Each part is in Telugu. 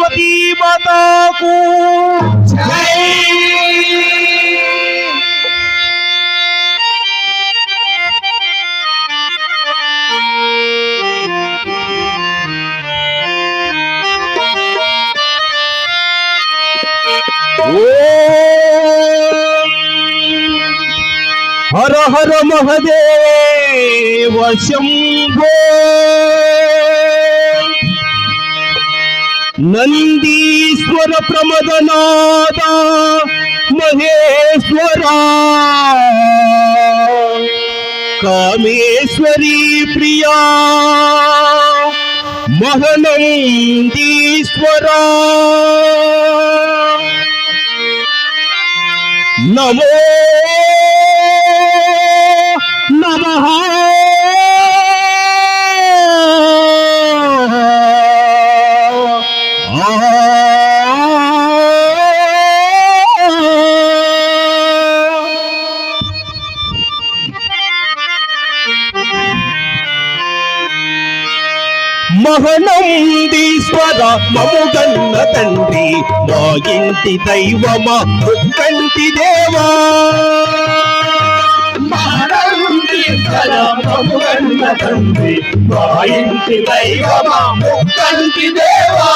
సరస్వతీ మాతాకు హర హర మహదేవ శంభో ನಂದೀಶ್ವರ ಪ್ರಮದನಾದ ಮಹೇಶ್ವರ. ಕಾಮೇಶ್ವರಿ ಪ್ರಿಯ ಮಹನಂದೀಶ್ವರ. ನಮೋ ನಮಃ. మహనందీశ్వర మముగన్న తండ్రి మా ఇంటి దైవమా ముక్కంటి దేవా. తండ్రి మా ఇంటి దైవమా ముక్కంటి దేవా.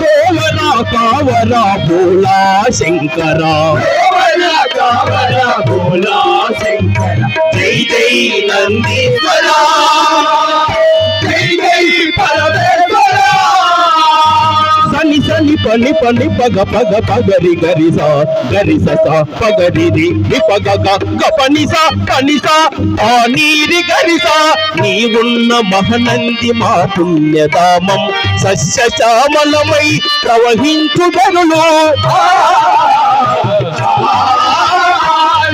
భోవరా కావరా భోలా శంకరా. కేవల కావల భోలా శంకర. జై జై నందీశ్వర. సని సని పని పని పగ పగ పగరి గరిస గరిస స పగరి రి రి పగ గ గ పని స పని స ఆ నీరి గరిస నీ ఉన్న మహనంది మా పుణ్యధామం సస్య శ్యామలమై ప్రవహించు గరులు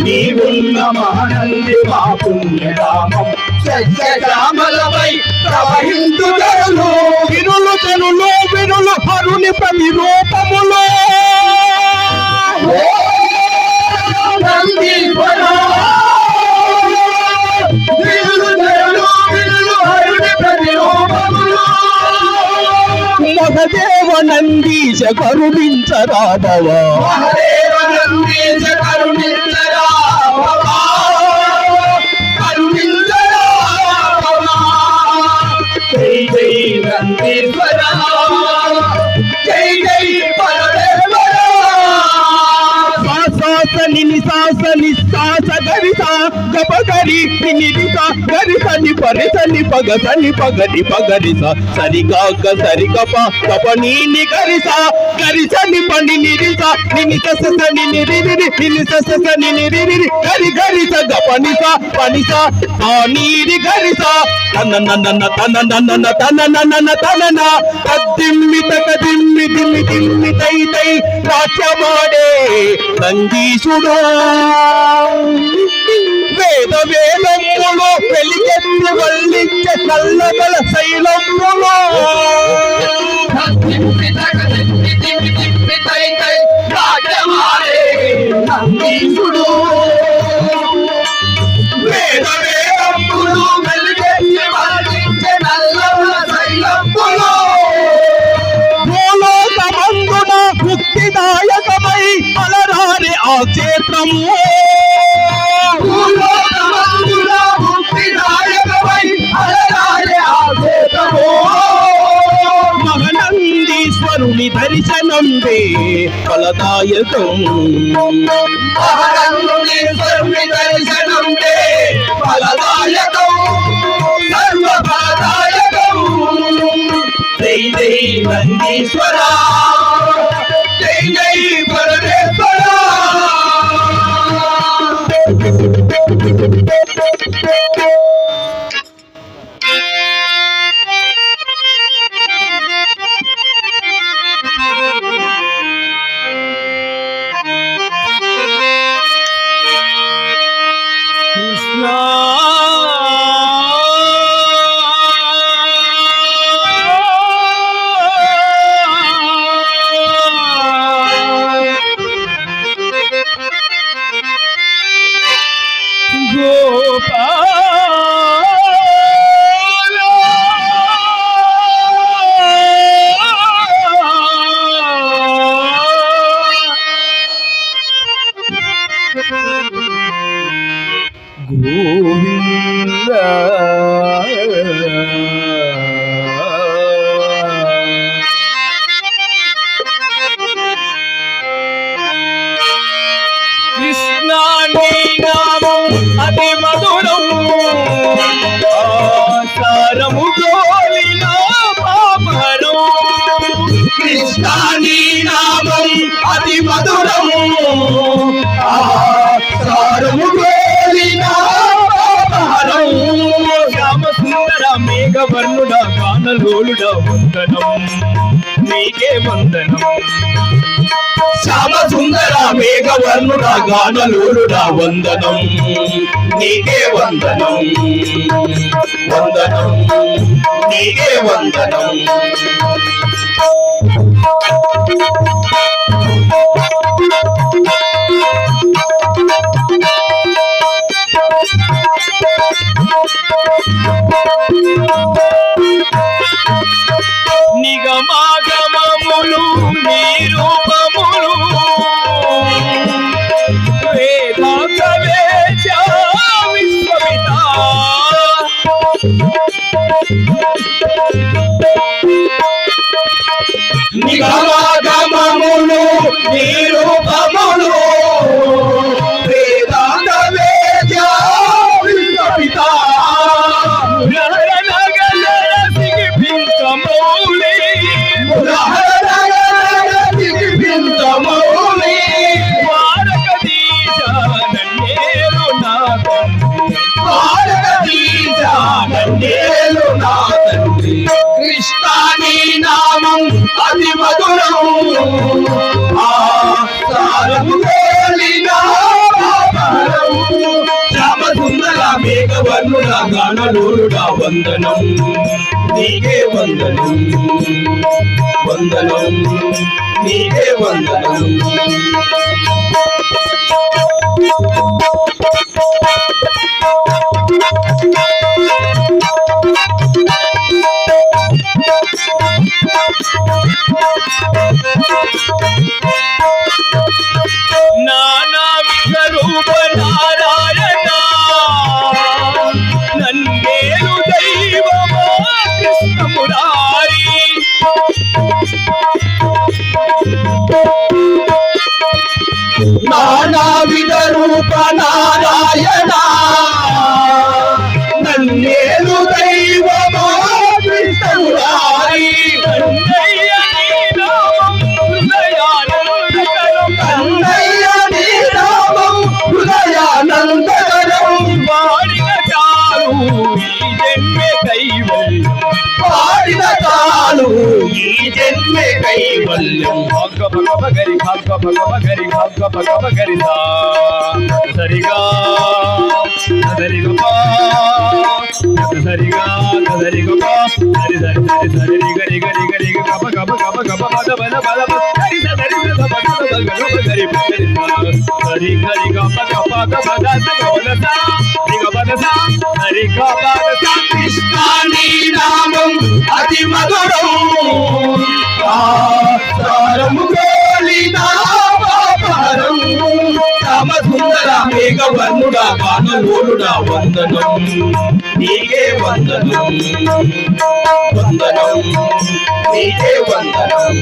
నీవున్న మహానంది మా పుణ్యరామం సత్యశ్యామలమై ప్రవహించుగలను వినులు తెనులు వినులు హరుని రూపములో. మహదేవ నందీశ కరుణించరాదవా. మహదేవ నందీశ పరిస ని పగ సని పగ ని పగరిస సరి గాక సరి గప గప నీని నిరిస నిని ససని నిరిరి నిరి నిరి నిని సస సని నిరి గరి గరిస గప నిస పనిస నందీశుడు వేద వేదములు వెలిగెత్తి వల్లించే నల్లగల శైలములు. నందీశుడు వేద వర్ణించే నల్లముల శైలములు భూలోకమందున ముక్తిదాయకమై అలరారి ఆ క్షేత్రము భూలోకమందున దర్శనం అలరారే ఫలదాయకం మహనందీశ్వరుని ఫలదాయకం, సర్వఫలదాయకం. జై జై జై జై Jo pa. గానలోలుడా వందనం నీకే వందనం శ్యామ సుందర మేఘవర్ణుడా గానలోలుడా వందనం నీకే వందనం వందనం నీకే వందనం Thank you. కృష్ణాని నామం అతి మధురం మేఘవర్ణుడ గానలోలుడ వందనం. నీకే వందనం. వందనం. నీకే వందనం. నారాయణ. నన్నేలు దైవమా కృష్ణుడారి కన్నయ్య నీ నామం హృదయానందకరం కన్నయ్య నీ నామం హృదయానందకరం పాడిన చాలు ఈ జన్మే సా సరిగా సరిగా సరి సరి సరి సరి గరి గరి గరి గప గప గప గప పద పద పద సరి సరి సరి గప గరి గరి సరి గరి గప గప గప సా గప గప నామం అతి మధురం. ఆ సారము వందనం. నీకే వందనం. వందనం. నీకే వందనం.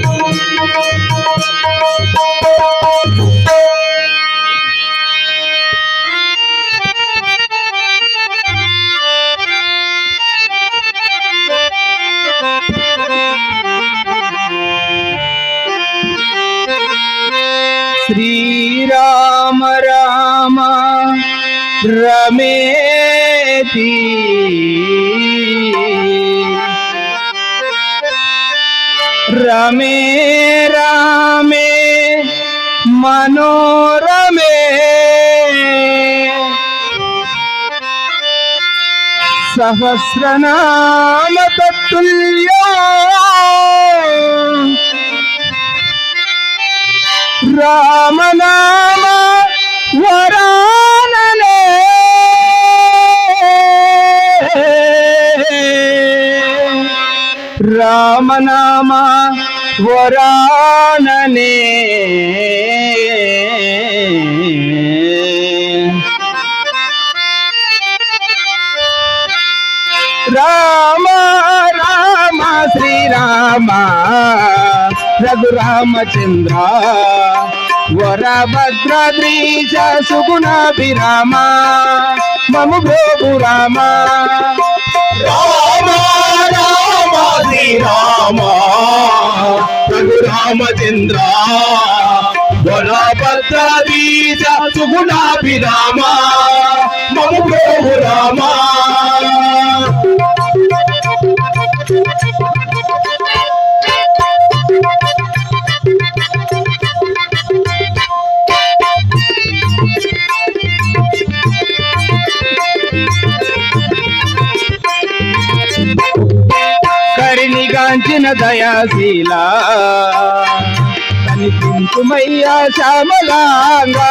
సహస్రనామ తత్తుల్యో. రామనామ వరాననే. రామనామ వరాననే. రామ రామ శ్రీరామ రఘురామచంద్ర వరభద్రద్రీశ సుగుణాభిరామ మము గోపు రామ. రామ రామ శ్రీరామ రఘురామచంద్ర వరభద్రీశ సుగుణాభిరామ. నామము ప్రభు రామా కరిణిగాంచిన దయాశీలా కనిపించుమయ్యా శ్యామలాంగా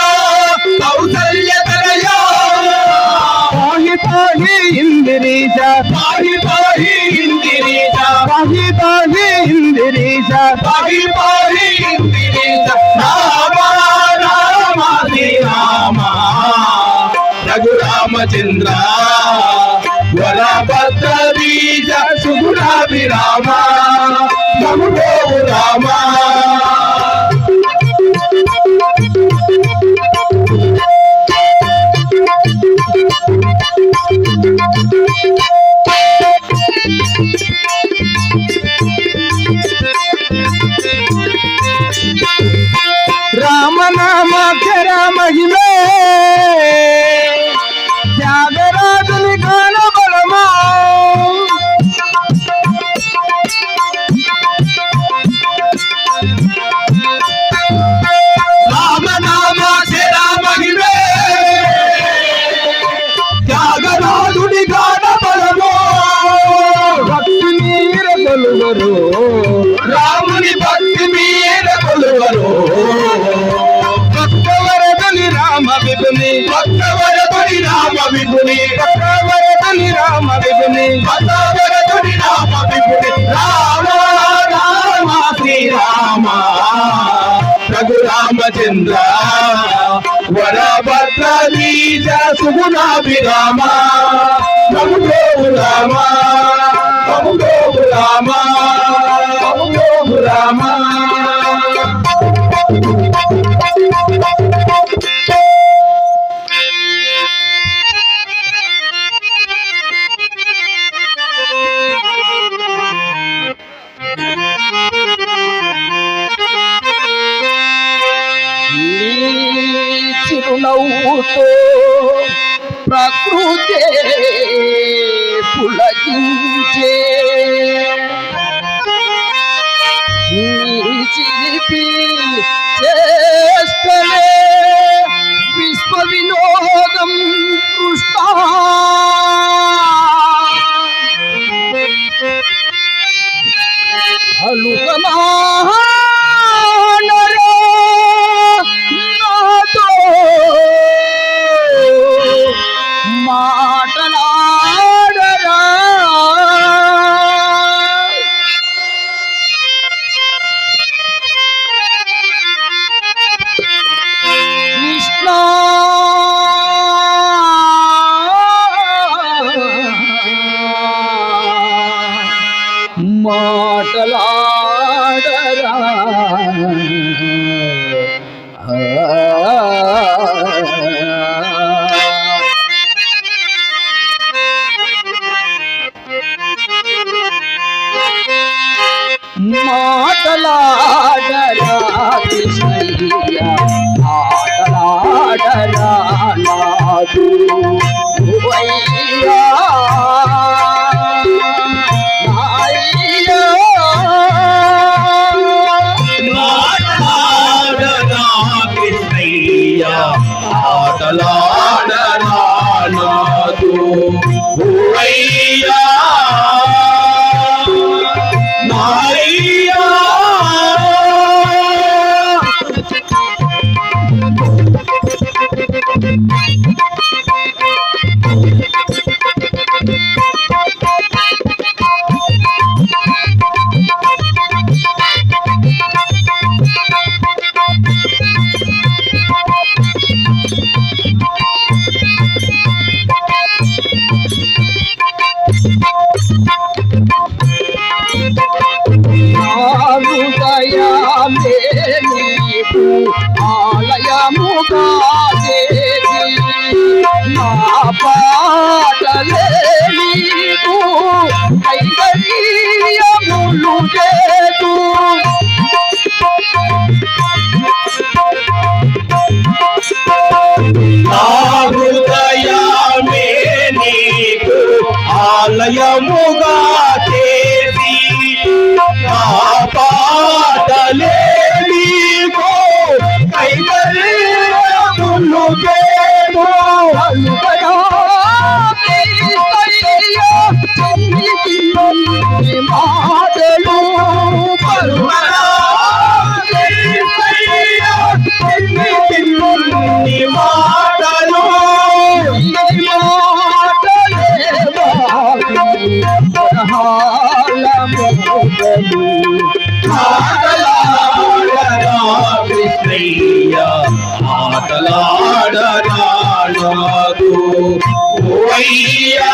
సుగుణాభిరామ నమో రామ రామనామాక్షర మహిమే విభుని భక్తవరదని రామ విభుని భక్తవరతుడి రామ విభుని రామ రామ శ్రీరామ రఘురామచంద్ర వరభద్ర బీజ సుగుణాభిరామ. నమో రామ నమో రామ నమో రామ 落马。మాటలాడరా కృష్ణయ్య ఆటలాడరా నాదు అయ్యా నాముగా నా నీకు ఆలయముగా కైవల్యములు Maria.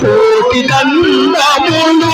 కోటి దండములు